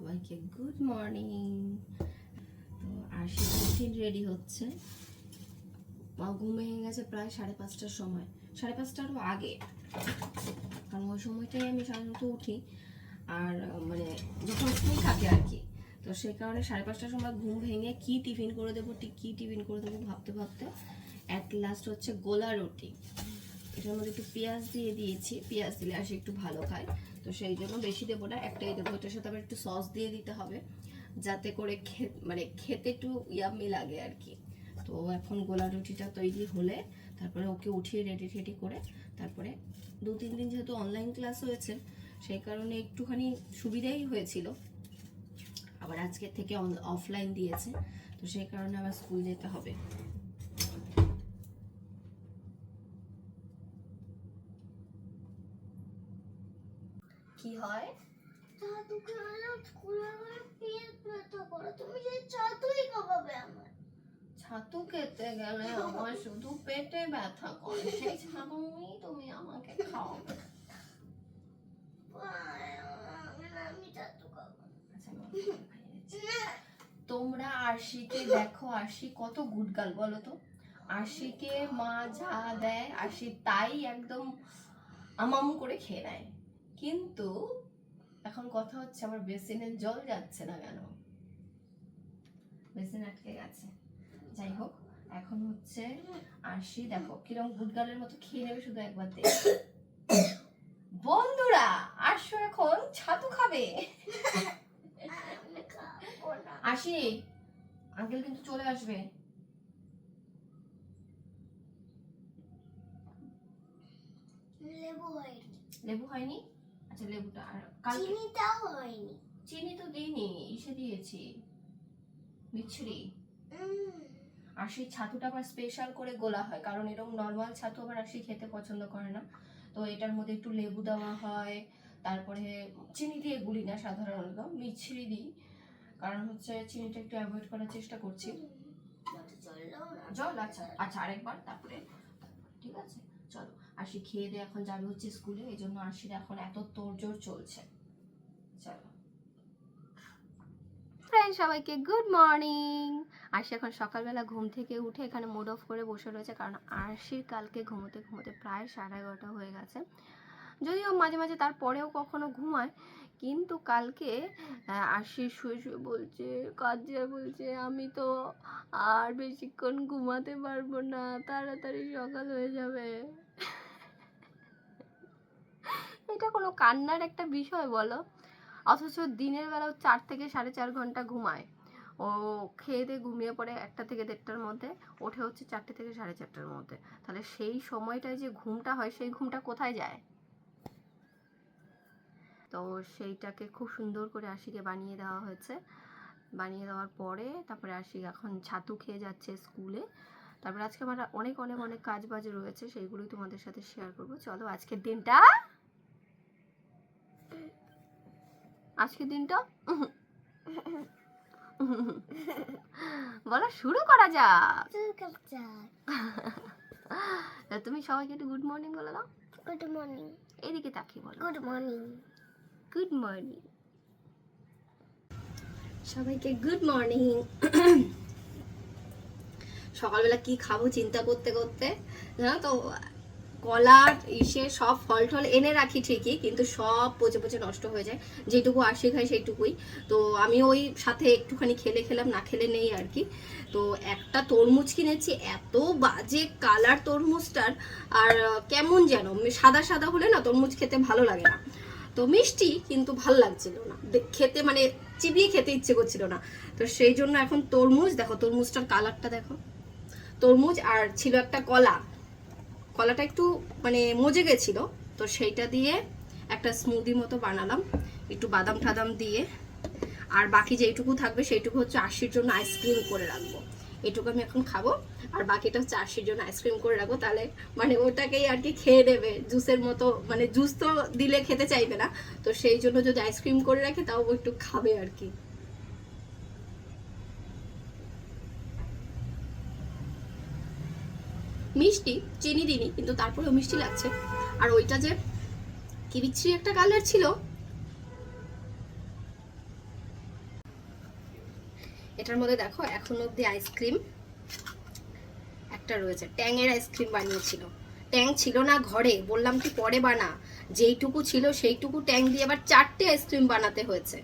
সবাইকে good morning তো আশি টিফিন রেডি হচ্ছে। মা ঘুম ভেঙে গেছে প্রায় সাড়ে পাঁচটার সময়। সাড়ে পাঁচটারও আগে। কারণ ওই সময়টাই আমি সাধারণত উঠি। আর মানে যখন স্কুল থাকে আর কি। তো সেই কারণে সাড়ে পাঁচটার সময় ঘুম ভেঙে কি টিফিন করে দেবো, ঠিক কী টিফিন করে দেবো ভাবতে ভাবতে অ্যাট লাস্ট হচ্ছে গোলা রুটি। এটার মধ্যে একটু পেঁয়াজ দিয়ে দিয়েছি। পেঁয়াজ দিলে আসে একটু ভালো খায়। তো সেই জন্য বেশি দেবো না, একটাই দেবো। এটার সাথে আবার একটু সস দিয়ে দিতে হবে, যাতে করে মানে খেতে একটু ইয়ামি লাগে আর কি। তো এখন গোলা রুটিটা তৈরি হলে তারপরে ওকে উঠিয়ে রেডি টেডি করে তারপরে দু তিন দিন যেহেতু অনলাইন ক্লাস হয়েছে, সেই কারণে একটুখানি সুবিধাই হয়েছিল। আবার আজকের থেকে অফলাইন দিয়েছে, তো সেই কারণে আবার স্কুল যেতে হবে। কি হয়? জাদু খেলাম স্কুলে পেট ব্যথা করে? তুমি সেই জাদুই খাওয়াবে আমার ছাতু খেতে গেলে আমার শুধু পেটে ব্যথা করে। সেই ছাতুই তুমি আমাকে খাওয়াবে। আমি জাদু খাব। আচ্ছা। তোমরা আরশিকে দেখো আরশি কত গুডগাল বলো তো? আরশিকে মা যা দেয় আরশি তাই একদম আমাম করে খেয়ে নেয়। কিন্তু এখন কথা হচ্ছে আমার বেসিনের জল যাচ্ছে না কেন? বেসিন আটকে গেছে। যাই হোক এখন হচ্ছে আরশি দেখো কিরম গুডগালের মতো খেয়ে নেবে শুধু একবার দেখ। বন্ধুরা আরশু এখন ছাতু খাবে। আসি আঙ্কেল কিন্তু চলে আসবে। লেবু হয়নি। লেবু হয়নি? আচ্ছা লেবুটা আর কালকে চিনিটাও হয়নি। চিনি তো দিইনি ইসে দিয়েছি। মিছরি। আর সেই ছাতুটা আবার স্পেশাল করে গোলা হয় কারণ এরকম নর্মাল ছাতু আবার আশি খেতে পছন্দ করে না। তো এটার মধ্যে একটু লেবু দেওয়া হয় তারপরে চিনি দিয়ে গুলি না সাধারণত মিছরি দিই। কারণ হচ্ছে চিনিটা একটু অ্যাভয়েড করার চেষ্টা করছি। জল আচ্ছা আচ্ছা আরেকবার তারপরে ঠিক আছে চলো। আশি খেয়ে দিয়ে এখন যাবে হচ্ছে স্কুলে এই জন্য আশির এখন এত তোড়জোড় চলছে। চলো। ফ্রেন্ড সবাইকে গুড মর্নিং আরশি এখন সকালবেলা ঘুম থেকে উঠে এখানে মুড অফ করে বসে রয়েছে, কারণ আরশির কালকে ঘুমোতে ঘুমোতে প্রায় সাড়ে এগারোটা হয়ে গেছে। যদিও মাঝে মাঝে তারপরেও কখনো ঘুমায়, কিন্তু কালকে আরশি শুয়ে শুয়ে বলছে কাজে বলছে, আমি তো আর বেশিক্ষণ ঘুমাতে পারব না, তাড়াতাড়ি সকাল হয়ে যাবে। এটা কোনো কান্নার একটা বিষয় বলো? অথচ দিনের বেলাও চার থেকে সাড়ে চার ঘণ্টা ঘুমায়। ও খেয়ে দিয়ে ঘুমিয়ে পড়ে একটা থেকে দেড়টার মধ্যে, ওঠে হচ্ছে চারটে থেকে সাড়ে চারটার মধ্যে। তাহলে সেই সময়টায় যে ঘুমটা হয়, সেই ঘুমটা কোথায় যায়? তো সেইটাকে খুব সুন্দর করে আশিকে বানিয়ে দেওয়া হয়েছে। বানিয়ে দেওয়ার পরে তারপরে আশি এখন ছাতু খেয়ে যাচ্ছে স্কুলে। তারপরে আজকে আমার অনেক অনেক অনেক কাজ বাজ রয়েছে, সেইগুলোই তোমাদের সাথে শেয়ার করব। চলো আজকের দিনটা আজকের দিনটা বলো শুরু করা যাক। তুমি সবাইকে একটু গুড মর্নিং বলে দাও। গুড মর্নিং এদিকে তাকিয়ে বলো। গুড মর্নিং গুড মর্নিং সবাইকে গুড মর্নিং সকালবেলা কি খাব চিন্তা করতে করতে জানো তো? কলা ইসে সব ফল টল এনে রাখি ঠিকই, কিন্তু সব পচে পচে নষ্ট হয়ে যায়। যেটুকু আশি খাই সেইটুকুই। তো আমি ওই সাথে একটুখানি খেলে খেলাম, না খেলে নেই আর কি। তো একটা তরমুজ কিনেছি, এত বাজে কালার তরমুজটার, আর কেমন যেন, সাদা সাদা হলে না তরমুজ খেতে ভালো লাগে না। তো মিষ্টি, কিন্তু ভালো লাগছিল না। খেতে মানে চিবিয়ে খেতে ইচ্ছে করছিল না। তো সেই জন্য এখন তরমুজ, দেখো তরমুজটার কালারটা দেখো। তরমুজ আর ছিল একটা কলা কলাটা একটু মানে মজে গেছিল, তো সেইটা দিয়ে একটা স্মুদি মতো বানালাম, একটু বাদাম টাদাম দিয়ে। আর বাকি যেইটুকু থাকবে সেইটুকু হচ্ছে আশির জন্য আইসক্রিম করে রাখব। এটুকু আমি এখন খাব, আর বাকিটা হচ্ছে আশির জন্য আইসক্রিম করে রাখব, তাহলে মানে ওটাকেই আর কি খেয়ে নেবে জুসের মতো মানে জুস তো দিলে খেতে চাইবে না, তো সেই জন্য যদি আইসক্রিম করে রাখে তাও একটু খাবে আর কি। মিষ্টি, চিনি দিনি কিন্তু তারপরেও মিষ্টি লাগছে। আর ওইটা যে কি বিচ্ছিরি একটা কালার ছিল, এটার মধ্যে দেখো, এখন অব্দি আইসক্রিম একটা রয়েছে। ট্যাংয়ের আইসক্রিম বানিয়েছিল। ট্যাং ছিল না ঘরে, বললাম কি পরে বানা। যেইটুকু ছিল সেইটুকু ট্যাং দিয়ে আবার চারটে আইসক্রিম বানাতে হয়েছে।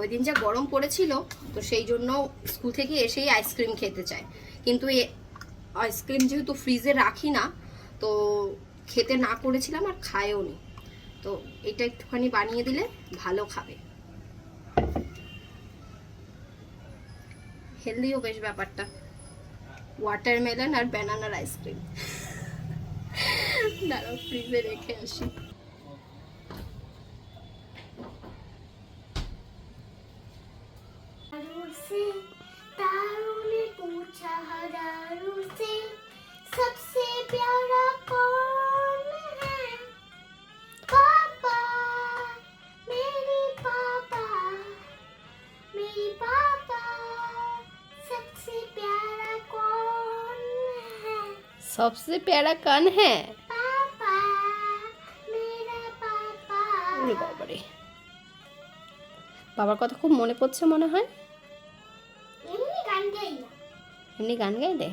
ওই দিন যা গরম পড়েছিল, তো সেই জন্য স্কুল থেকে এসেই আইসক্রিম খেতে চায়। কিন্তু আইসক্রিম যেহেতু ফ্রিজে রাখি না, তো খেতে না করেছিলাম আর খায়ও নি। তো এটা একটুখানি বানিয়ে দিলে ভালো খাবে। হেলদিও বেশ ব্যাপারটা। ওয়াটারমেলন আর ব্যানানার আইসক্রিম দাঁড়াও ফ্রিজে রেখে আসি। दारू से दारू ने पूछा दारू से सबसे प्यारा कौन है पापा मेरे पापा मेरे पापा सबसे प्यारा कौन है সবসে প্যারা কান হ্যাঁ पापा मेरा पापा ওরে বাবারে বাবার কথা খুব মনে পড়ছে মনে হয় এমনি গান গাই না এমনি গান গাইলে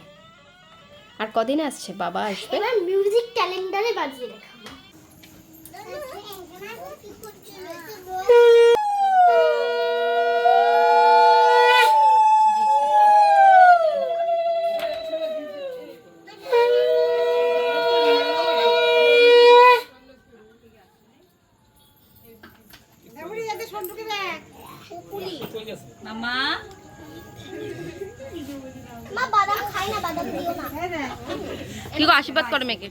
আর কদিন আসছে? বাবা আসবে? এবার মিউজিক ক্যালেন্ডারে বাজিয়ে দেখাবো। মামা? কি গো আশীর্বাদ করে মেয়েকে।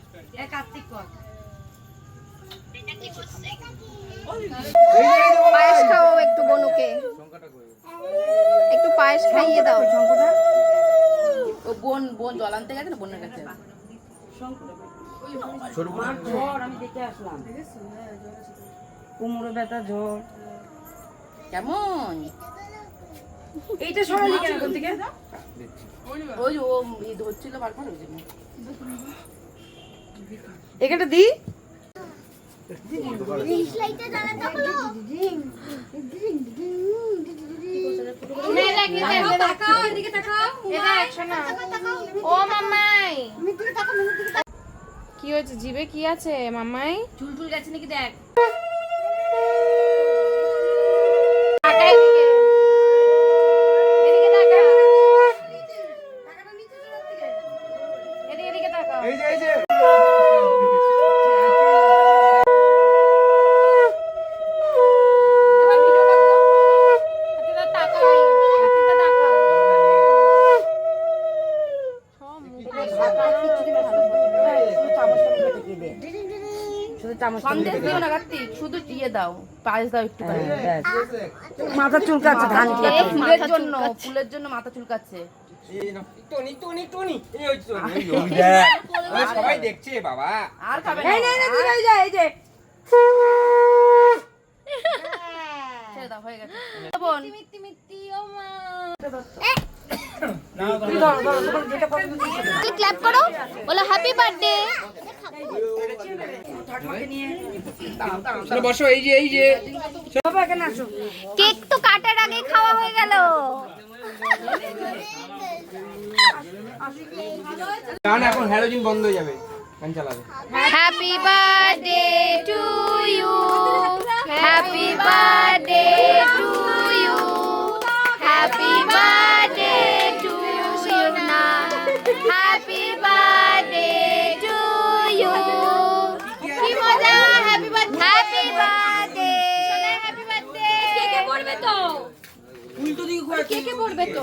পায়েস খাও একটু বনুকে। একটু পায়েস খাইয়ে দাও। ও বোন বোন জল আনতে গেছে না বোনের কাছে? কোমরে ব্যথা জ্বর কেমন? এইটা সরালি কেন থেকে ওই ও ধরছিল বারবার ওই জন্য এখানটা দি। কি হয়েছে? জিভে কি আছে মামাই চুল টুল গেছে নাকি দেখ টাকা এদিকে এদিকে টাকা এদিকে এদিকে টাকা এই যে এই যে এবার ভিডিও কর তো হাতে তো টাকা নেই হাতে তো টাকা সব মুখে সন্দেশ দিও না শুধু দিয়ে দাও পায়েস দাও একটু মাথা চুলকাচ্ছে ধান ফুলের জন্য ফুলের জন্য মাথা চুলকাচ্ছে সবাই দেখছে বাবা আর খাবে না ছেড়ে দাও হয়ে গেছে মিত্তি মিত্তি ও মা ক্ল্যাপ করো বলো হ্যাপি বার্থডে বসো এই যে এই যে। কেক তো কাটার আগে খাওয়া হয়ে গেল। এখন হ্যালোজিন বন্ধ হয়ে যাবে। Happy birthday to you happy birthday to you happy birthday to কে কে পড়বে তো?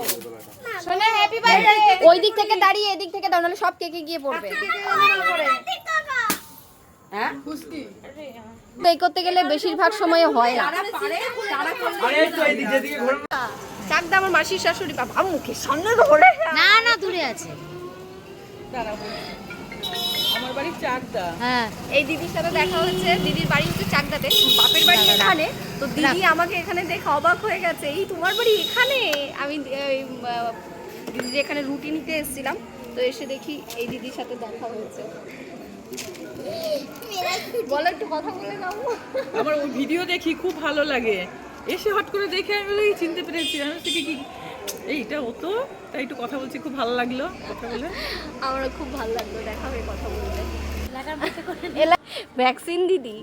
সোনা হ্যাপি বার্থডে ওই দিক থেকে দাঁড়িয়ে এদিক থেকে দাঁড়ালে সব কেকে গিয়ে পড়বে। হ্যাঁ? এই করতে গেলে বেশিরভাগ সময় হয় না। চাকদা আমার মাসির শাশুড়ি বাবা। মুখে সামনে ধরে না না দূরে আছে। আমার বাড়ি চাকদা। হ্যাঁ এই দিদির সাথে দেখা হচ্ছে। দিদির বাড়ি হচ্ছে চাকদাতে। বাপের বাড়ি এখানে। তো দিদি আমাকে এখানে দেখে অবাক হয়ে গেছে। এই তোমার বাড়ি এখানে? আমি দিদির এখানে রুটি নিতে এসেছিলাম। তো এসে দেখি এই দিদির সাথে দেখা হয়েছে। বলো একটু কথা বলে যাব আমার ওই ভিডিও দেখি খুব ভালো লাগে। এসে হট করে দেখে আমি চিনতে পেরেছি। আমি কি এইটা ও তো তাই একটু কথা বলছি খুব ভালো লাগল কথা বলে। আমার খুব ভালো লাগল দেখা হয়ে কথা বলতে। ভ্যাকসিন দিদি।